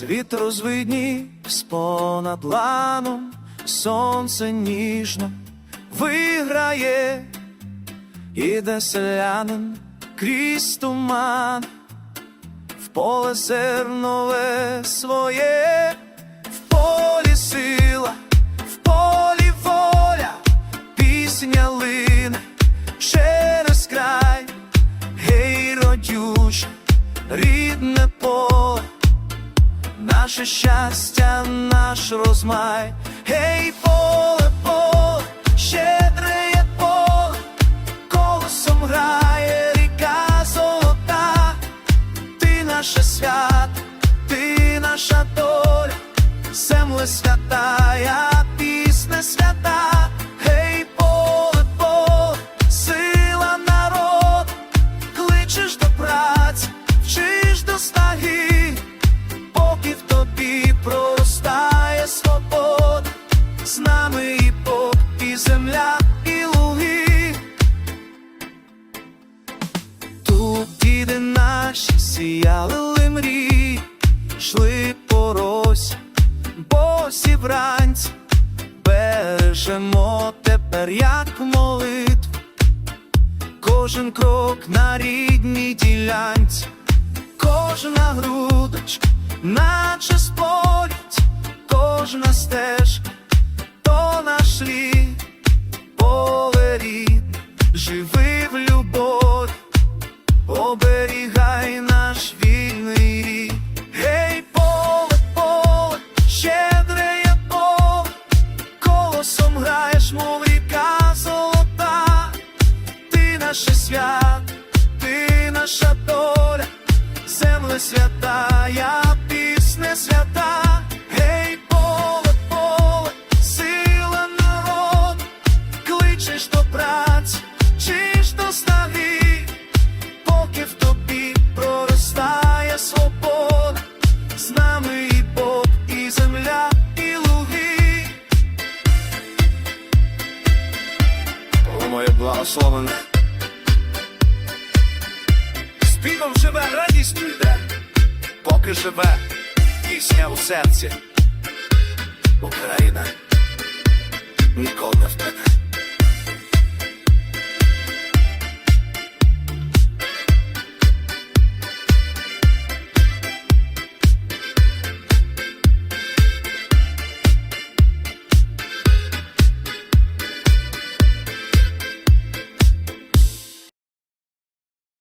Світ розвидній понад ланом, сонце ніжно виграє, іде селянин крізь туман, в поле зернове своє, в полі сила, в полі воля, пісня лине через край, гей, родюш, рідне поле. Наше щастя, наш розмай, гей, поле, поле, щедре є поле, колесом грає ріка золота, ти наше свят, ти наша доля, земле святая, сіяли мрії, йшли по росі, босі вранці, бережемо тепер, як молитву, кожен крок на рідній ділянці. Кожна грудочка, наче спорять, кожна стежка, то наш лід, поле рідне, живи колосом граєш, мов ріка золота, ти наше свят, ти наша доля. Земле я пісня свята, гей, поле, поле, сила народ, кличеш до праці, О, благословене. Співом живе, радість йде, поки живе пісня у серці. Україна ніколи не впаде.